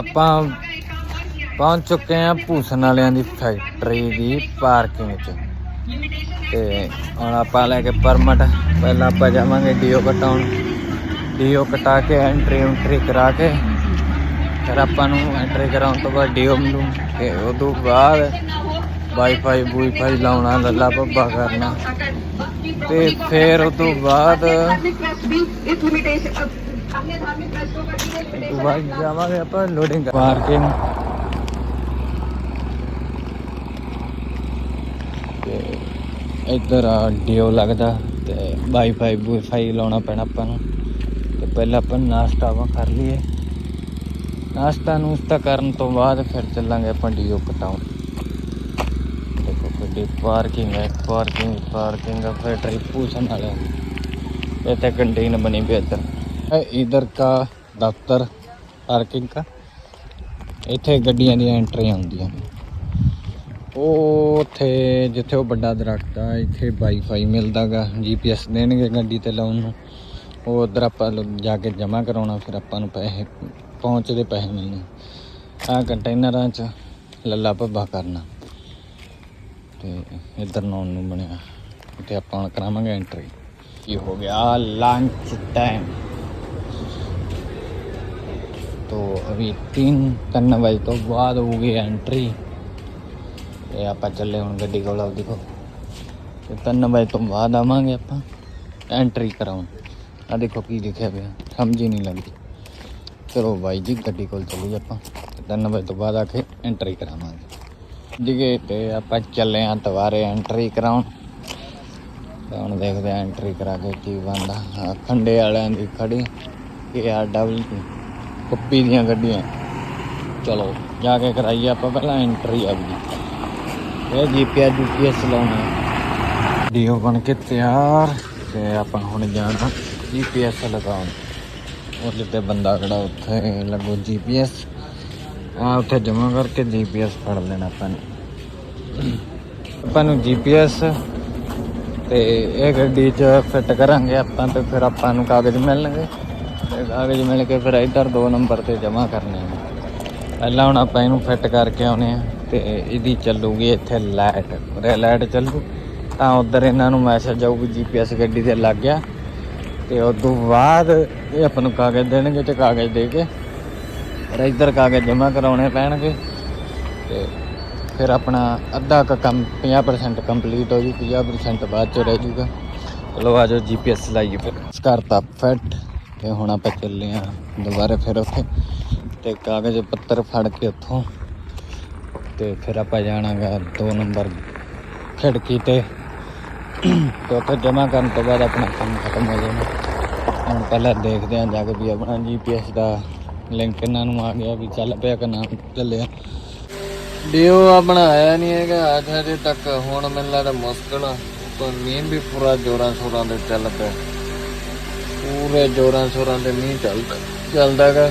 ਆਪਾਂ ਪਹੁੰਚ ਚੁੱਕੇ ਆ ਭੂਸਣ ਵਾਲਿਆਂ ਦੀ ਫੈਕਟਰੀ ਦੀ ਪਾਰਕਿੰਗ 'ਚ। ਤੇ ਹੁਣ ਆਪਾਂ ਲੈ ਕੇ ਪਰਮਿਟ, ਪਹਿਲਾਂ ਆਪਾਂ ਜਾਵਾਂਗੇ ਡੀਓ ਕਟਾਉਣ। ਡੀਓ ਕਟਾ ਕੇ ਐਂਟਰੀ ਐਂਟਰੀ ਕਰਾ ਕੇ, ਫਿਰ ਆਪਾਂ ਨੂੰ ਐਂਟਰੀ ਕਰਾਉਣ ਤੋਂ ਬਾਅਦ ਡੀਓ ਮਿਲੂ। ਤੇ ਉਦੋਂ ਬਾਅਦ ਵਾਈਫਾਈ ਵਾਈਫਾਈ ਲਾਉਣਾ, ਲੱਲਾ ਬੱਬਾ ਕਰਨਾ। ਤੇ ਫਿਰ ਉਦੋਂ ਬਾਅਦ ਬਾਈ, ਜਾਵਾਂਗੇ ਆਪਾਂ ਲੋਡਿੰਗ ਆ ਡੀਓ ਲੱਗਦਾ ਤੇ ਵਾਈਫਾਈ ਵਾਈਫਾਈ ਲਾਉਣਾ ਪੈਣਾ ਆਪਾਂ ਨੂੰ। ਤੇ ਪਹਿਲਾਂ ਆਪਾਂ ਨਾਸ਼ਤਾ ਆਪਾਂ ਕਰ ਲਈਏ। ਨਾਸ਼ਤਾ ਨੂਸ਼ਤਾ ਕਰਨ ਤੋਂ ਬਾਅਦ ਫਿਰ ਚੱਲਾਂਗੇ ਆਪਾਂ ਡੀਓ ਕਟਾਉਣ ਦੇਖੋ ਕਿੱਡੀ ਪਾਰਕਿੰਗ ਹੈ ਪਾਰਕਿੰਗ ਪਾਰਕਿੰਗ ਆ ਫਿਰ ਟ੍ਰਿਪ ਪੂਛਣ ਇਹ ਤੇ ਕੰਟੀਨ ਬਣੀ ਪਿਆ ਇੱਧਰ। इधर का दफ्तर पार्किंग का ਇੱਥੇ ਗੱਡੀਆਂ ਦੀਆਂ ਐਂਟਰੀਆਂ ਹੁੰਦੀਆਂ ਨੇ ਉਹ ਉੱਥੇ ਜਿੱਥੇ ਉਹ ਵੱਡਾ ਦਰਖਤ ਆ ਇੱਥੇ ਵਾਈਫਾਈ ਮਿਲਦਾਗਾ ਜੀਪੀਐਸ ਦੇਣਗੇ ਗੱਡੀ ਤੇ ਲਾਉਣ ਨੂੰ ਉਹ ਉਧਰ ਆਪਾਂ ਲੋ- ਜਾ ਕੇ ਜਮ੍ਹਾਂ ਕਰਾਉਣਾ ਫਿਰ ਆਪਾਂ ਨੂੰ ਪੈਸੇ ਪਹੁੰਚਦੇ ਪੈਸੇ ਮਿਲਣੇ ਆ ਕੰਟੇਨਰਾਂ 'ਚ ਲੱਲਾ ਭੱਬਾ ਕਰਨਾ ਤੇ ਇੱਧਰ ਨੂੰ ਆਉਣ ਨੂੰ ਬਣਿਆ ਤੇ ਆਪਾਂ ਹੁਣ ਕਰਾਵਾਂਗੇ ਐਂਟਰੀ ਕੀ ਹੋ ਗਿਆ ਲੰਚ ਟਾਈਮ तो अभी तीन ਤਿੰਨ ਵਜੇ ਤੋਂ ਬਾਅਦ ਹੋ ਗਈ ਐਂਟਰੀ ਤੇ ਆਪਾਂ ਚੱਲੇ ਹੁਣ ਗੱਡੀ ਕੋਲ ਆਓ ਦੇਖੋ ਤੇ ਤਿੰਨ ਵਜੇ ਤੋਂ ਬਾਅਦ ਆਵਾਂਗੇ ਆਪਾਂ ਐਂਟਰੀ ਕਰਾਉਣ ਆ ਦੇਖੋ ਕੀ ਲਿਖਿਆ ਪਿਆ ਸਮਝ ਹੀ ਨਹੀਂ ਲੱਗਦੀ ਚਲੋ ਬਾਈ ਜੀ ਗੱਡੀ ਕੋਲ ਚੱਲੀਏ ਆਪਾਂ ਤੇ ਤਿੰਨ ਵਜੇ ਤੋਂ ਬਾਅਦ ਆ ਕੇ ਐਂਟਰੀ ਕਰਾਵਾਂਗੇ ਜਿਗੇ ਤੇ ਆਪਾਂ ਚੱਲੇ ਆ ਦੁਬਾਰੇ ਐਂਟਰੀ ਕਰਾਉਣ ਤੇ ਹੁਣ ਦੇਖਦੇ ਆ ਐਂਟਰੀ ਕਰਾ ਕੇ ਕੀ ਬਣਦਾ ਆਹ ਖੰਡੇ ਵਾਲਿਆਂ ਦੀ ਖੜੀ ਇਹ ਆ ਡਬਲ ਕੁੱਪੀ ਦੀਆਂ ਗੱਡੀਆਂ। ਚਲੋ, ਜਾ ਕੇ ਕਰਾਈਏ ਆਪਾਂ ਪਹਿਲਾਂ ਐਂਟਰੀ ਆਪਦੀ। ਇਹ ਜੀਪੀਐਸ ਜੀਪੀਐਸ ਲਾਉਣਾ ਡੀਓ ਬਣ ਕੇ ਤਿਆਰ, ਤੇ ਆਪਾਂ ਹੁਣ ਜਾਣਾ ਜੀਪੀਐਸ ਲਗਾਉਣ। ਉਹ ਜਿੱਤੇ ਬੰਦਾ ਖੜਾ ਉੱਥੇ ਲੱਗੋ ਜੀਪੀਐਸ ਆ ਉੱਥੇ ਜਮਾ ਕਰਕੇ ਜੀਪੀਐਸ ਫੜ ਲੈਣਾ ਆਪਾਂ ਨੇ। ਆਪਾਂ ਨੂੰ ਜੀਪੀਐਸ ਤੇ ਇਹ ਗੱਡੀ 'ਚ ਫਿੱਟ ਕਰਾਂਗੇ ਆਪਾਂ ਤੇ ਫਿਰ ਆਪਾਂ ਨੂੰ ਕਾਗਜ਼ ਮਿਲਣਗੇ। ਤੇ ਕਾਗਜ਼ ਮਿਲ ਕੇ ਫਿਰ ਇੱਧਰ ਦੋ ਨੰਬਰ ਤੇ ਜਮ੍ਹਾਂ ਕਰਨੇ ਆ। ਪਹਿਲਾਂ ਹੁਣ ਆਪਾਂ ਇਹਨੂੰ ਫਿੱਟ ਕਰਕੇ ਆਉਨੇ ਆ ਤੇ ਇਹਦੀ ਚੱਲੂਗੀ ਇੱਥੇ ਲਾਈਟ। ਉਰੇ ਲਾਈਟ ਚੱਲੂ, ਤਾਂ ਉਧਰ ਇਹਨਾਂ ਨੂੰ ਮੈਸੇਜ ਆਊਗੀ ਜੀਪੀਐਸ ਗੱਡੀ ਤੇ ਲੱਗ ਗਿਆ। ਤੇ ਉਸ ਤੋਂ ਬਾਅਦ ਇਹ ਆਪਾਂ ਨੂੰ ਕਾਗਜ਼ ਦੇਣਗੇ ਤੇ ਕਾਗਜ਼ ਦੇ ਕੇ ਫਿਰ ਇੱਧਰ ਕਾਗਜ਼ ਜਮ੍ਹਾਂ ਕਰਾਉਣੇ ਪੈਣਗੇ। ਤੇ ਫਿਰ ਆਪਣਾ ਅੱਧਾ ਕੁ ਕੰਮ 50% ਕੰਪਲੀਟ ਹੋ ਜੂ 50% ਬਾਅਦ ਚ ਰਹਿ ਜੂਗਾ। ਚਲੋ ਆਜੋ ਜੀਪੀਐਸ ਲਾਈਏ ਫਿਰ। ਕਰਤਾ ਫਿੱਟ ਤੇ ਹੁਣ ਆਪਾਂ ਚੱਲੇ ਆ ਦੁਬਾਰਾ ਫਿਰ ਉੱਥੇ ਤੇ ਕਾਗਜ਼ ਪੱਤਰ ਫੜ ਕੇ ਉੱਥੋਂ ਤੇ ਫਿਰ ਆਪਾਂ ਜਾਣਾਗਾ 2 ਨੰਬਰ ਖਿੜਕੀ ਤੇ ਤੇ ਉੱਥੇ ਜਮ੍ਹਾਂ ਕਰਨ ਤੋਂ ਬਾਅਦ ਆਪਣਾ ਕੰਮ ਖਤਮ ਹੋ ਜਾਣਾ। ਹੁਣ ਪਹਿਲਾਂ ਦੇਖਦੇ ਆ ਜਾ ਕੇ ਵੀ ਆਪਣਾ ਜੀਪੀਐਸ ਦਾ ਲਿੰਕ ਇਹਨਾਂ ਨੂੰ ਆ ਗਿਆ ਵੀ ਚੱਲ ਪਿਆ ਕਿ ਨਾ ਚੱਲਿਆ। ਡੀਓ ਆਪਣਾ ਆਇਆ ਨਹੀਂ ਹੈਗਾ, ਅੱਜ ਹਜੇ ਤੱਕ, ਹੁਣ ਮੈਨੂੰ ਲੱਗਦਾ ਮੁਸ਼ਕਲ ਆ। ਤੋਂ ਮੀਂਹ ਵੀ ਪੂਰਾ ਜੋਰਾਂ ਸ਼ੋਰਾਂ ਦੇ ਚੱਲ ਪਿਆ। ਪੂਰੇ ਜੋਰਾਂ ਸ਼ੋਰਾਂ ਦੇ ਮੀਂਹ ਚੱਲਦਾ ਚੱਲਦਾਗਾ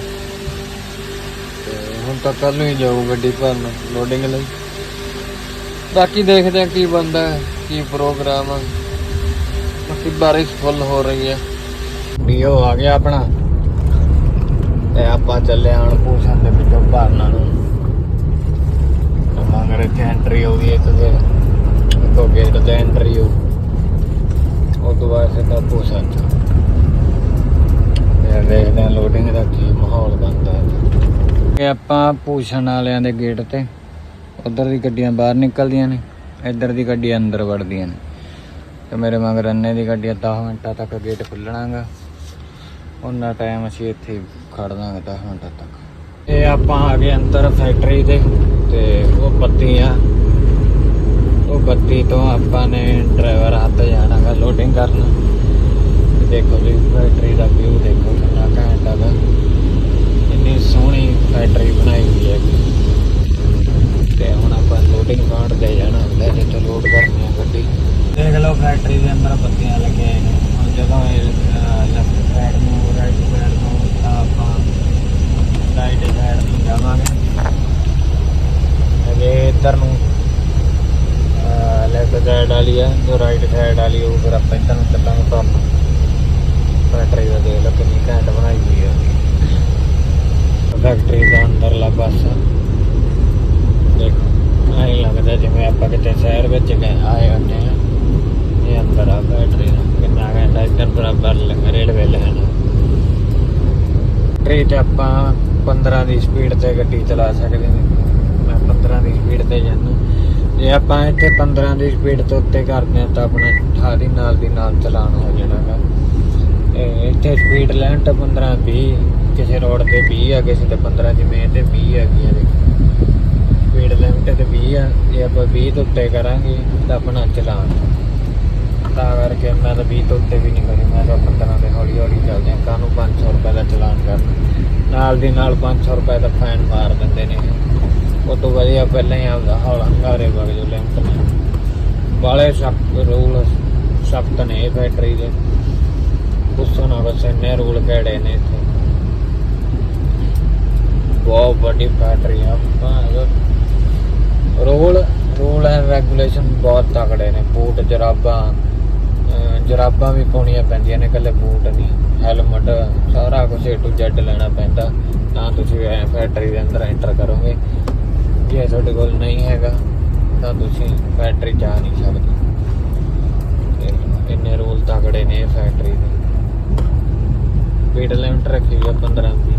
ਤੇ ਹੁਣ ਤਾਂ ਕੱਲ ਨੂੰ ਹੀ ਜਾਊ ਗੱਡੀ ਭਰਨ ਲੋਡਿੰਗ ਲਈ। ਬਾਕੀ ਦੇਖਦੇ ਆ ਕੀ ਬੰਦਾ ਕੀ ਪ੍ਰੋਗਰਾਮ ਆ। ਬਾਕੀ ਬਾਰਿਸ਼ ਫੁੱਲ ਹੋ ਰਹੀ ਹੈ। ਡੀਓ ਆ ਗਿਆ ਆਪਣਾ। ਤੇ ਆਪਾਂ ਚੱਲੇ ਹੁਣ ਪੂਛਣ ਦੇ ਵਿੱਚੋਂ ਭਰਨਾ ਨੂੰ ਮੰਗਰ ਇੱਥੇ ਐਂਟਰੀ ਹੋ ਗਈ ਇੱਕ ਦੇ ਗੇਟ ਤੇ ਐਂਟਰੀ ਹੋ ਉਹ ਤੋਂ ਬਾਅਦ ਸਿੱਧਾ ਪੂਛਣ ਚ। ਤੇ ਦੇਖਦੇ ਹਾਂ ਲੋਡਿੰਗ ਦਾ ਕੀ ਮਾਹੌਲ ਬਣਦਾ ਹੈ। ਇਹ ਆਪਾਂ ਪੂਛਣ ਵਾਲਿਆਂ ਦੇ ਗੇਟ ਤੇ, ਉਧਰ ਦੀ ਗੱਡੀਆਂ ਬਾਹਰ ਨਿਕਲਦੀਆਂ ਨੇ, ਇੱਧਰ ਦੀ ਗੱਡੀ ਅੰਦਰ ਵੜਦੀਆਂ ਨੇ। ਤੇ ਮੇਰੇ ਮਗਰ ਅੰਨੇ ਦੀ ਗੱਡੀ 10 ਮਿੰਟਾਂ ਤੱਕ ਗੇਟ ਖੁੱਲਣਾਗਾ। ਉਹਨਾਂ ਟਾਈਮ ਅਸੀਂ ਇੱਥੇ ਹੀ ਖੜ ਦਾਂਗੇ 10 ਮਿੰਟਾਂ ਤੱਕ। ਇਹ ਆਪਾਂ ਆ ਗਏ ਅੰਦਰ ਫੈਕਟਰੀ ਦੇ, ਤੇ ਉਹ ਬੱਤੀ ਆ ਉਹ ਬੱਤੀ ਤੋਂ ਆਪਾਂ ਨੇ ਡਰਾਈਵਰ ਹੱਥ ਜਾਣਾਗਾ ਲੋਡਿੰਗ ਕਰਨਾ। ਦੇਖੋ ਜੀ ਫੈਕਟਰੀ ਦਾ ਵਿਊ ਦੇਖੋ ਕਿੰਨਾ ਘੈਂਟ ਹੈਗਾ ਇੰਨੀ ਸੋਹਣੀ ਫੈਕਟਰੀ ਬਣਾਈ ਹੋਈ ਹੈ। ਤੇ ਹੁਣ ਆਪਾਂ ਲੋਡਿੰਗ ਪੁਆਇੰਟ ਤੇ ਜਾਣਾ ਹੁੰਦਾ ਜਿੱਥੇ ਲੋਡ ਕਰਨੀ ਹੈ ਗੱਡੀ। ਦੇਖ ਲਓ ਫੈਕਟਰੀ ਦੇ ਅੰਦਰ ਬੱਤੀਆਂ ਲੱਗੀਆਂ ਨੇ। ਹੁਣ ਜਦੋਂ ਇਹ ਲੈਫਟ ਸਾਈਡ ਨੂੰ ਰਾਈਟ ਸਾਈਡ ਨੂੰ ਤਾਂ ਆਪਾਂ ਰਾਈਟ ਸਾਈਡ ਨੂੰ ਜਾਵਾਂਗੇ। ਅਗੇ ਇੱਧਰ ਨੂੰ ਲੈਫਟ ਸਾਈਡ ਵਾਲੀ ਹੈ ਜੋ ਰਾਈਟ ਸਾਈਡ ਵਾਲੀ ਉਹ ਫਿਰ ਆਪਾਂ ਇੱਧਰ ਨੂੰ ਚੱਲਾਂਗੇ ਤਾਂ ਫੈਕਟਰੀ ਦਾ ਦੇਖ ਲਓ ਕਿੰਨੀ ਘੈਂਟ ਬਣਾਈ ਹੋਈ ਹੈ ਫੈਕਟਰੀ ਦਾ ਅੰਦਰਲਾ ਪਾਸਾ ਦੇਖੋ ਐਂ ਲੱਗਦਾ ਜਿਵੇਂ ਆਪਾਂ ਕਿਤੇ ਸ਼ਹਿਰ ਵਿੱਚ ਗਏ ਆਏ ਹੁੰਦੇ ਆ ਇਹ ਅੰਦਰ ਆ ਫੈਕਟਰੀ ਦਾ ਕਿੰਨਾ ਘੰਟਾ ਬਰਾਬਰ ਰੇਲਵੇ ਲਾਈਨ ਆ ਆਪਾਂ 15 ਦੀ ਸਪੀਡ ਤੇ ਗੱਡੀ ਚਲਾ ਸਕਦੇ ਹਾਂ। ਮੈਂ 15 ਦੀ ਸਪੀਡ ਤੇ ਜਾਂਦਾ। ਜੇ ਆਪਾਂ ਇੱਥੇ 15 ਦੀ ਸਪੀਡ ਤੋਂ ਉੱਤੇ ਕਰਦੇ ਹਾਂ ਤਾਂ ਆਪਣਾ 18 ਨਾਲ ਦੀ ਨਾਲ ਚਲਾਨ ਹੋ ਜਾਣਾਗਾ। ਇੱਥੇ ਸਪੀਡ ਲਿਮਟ 15 20 ਕਿਸੇ ਰੋਡ ਤੇ 20 ਆ, ਕਿਸੇ ਤੇ 15 ਜਿਵੇਂ ਤੇ 20 ਹੈਗੀਆਂ ਦੇ ਸਪੀਡ ਲਿਮਟ ਤੇ 20 ਆ, ਜੇ ਆਪਾਂ 20 ਤੋਂ ਉੱਤੇ ਕਰਾਂਗੇ ਤਾਂ ਆਪਣਾ ਚਲਾਨ। ਤਾਂ ਕਰਕੇ ਮੈਂ ਤਾਂ 20 ਤੋਂ ਉੱਤੇ ਵੀ ਨਹੀਂ ਕਰੀ। ਮੈਂ ਤਾਂ 15 ਦੇ ਹੌਲੀ ਹੌਲੀ ਚੱਲਦੇ ਆ ਕਾਨੂੰ 500 ਰੁਪਏ ਦਾ ਚਲਾਨ ਕਰਨਾ ਨਾਲ ਦੀ ਨਾਲ 500 ਰੁਪਏ ਦਾ ਫਾਈਨ ਮਾਰ ਦਿੰਦੇ ਨੇ। ਉਹ ਤੋਂ ਵਧੀਆ ਪਹਿਲਾਂ ਹੀ ਆਪਦਾ ਹੌਲ ਹੰਗਾਰੇ ਵਗ ਜੋ ਲਿਮਟ ਨੇ। ਬਾਲੇ ਸਖਤ ਰੂਲ ਸਖਤ ਨੇ ਫੈਕਟਰੀ ਦੇ। ਪੁੱਛੋ ਨਾ ਬਸ, ਇੰਨੇ ਰੂਲ ਕਿਹੜੇ ਨੇ ਇੱਥੇ? ਬਹੁਤ ਵੱਡੀ ਫੈਕਟਰੀ ਆ। ਰੋਲ, ਰੂਲ ਐਂਡ ਰੈਗੂਲੇਸ਼ਨ ਬਹੁਤ ਤਕੜੇ ਨੇ। ਬੂਟ, ਜਰਾਬਾਂ ਜਰਾਬਾਂ ਵੀ ਪਾਉਣੀਆਂ ਪੈਂਦੀਆਂ ਨੇ, ਇਕੱਲੇ ਬੂਟ ਨਹੀਂ ਹੈਲਮਟ ਸਾਰਾ ਕੁਝ A to Z ਲੈਣਾ ਪੈਂਦਾ ਤਾਂ ਤੁਸੀਂ ਐ ਫੈਕਟਰੀ ਦੇ ਅੰਦਰ ਐਂਟਰ ਕਰੋਗੇ। ਜੇ ਤੁਹਾਡੇ ਕੋਲ ਨਹੀਂ ਹੈਗਾ, ਤਾਂ ਤੁਸੀਂ ਫੈਕਟਰੀ ਜਾ ਨਹੀਂ ਸਕਦੇ। ਇੰਨੇ ਰੂਲ ਤਕੜੇ ਨੇ ਇਹ ਫੈਕਟਰੀ ਦੇ। ਸਪੀਡ ਲਿਮਟ ਰੱਖੀ ਹੋਈ ਆ 15 ਦੀ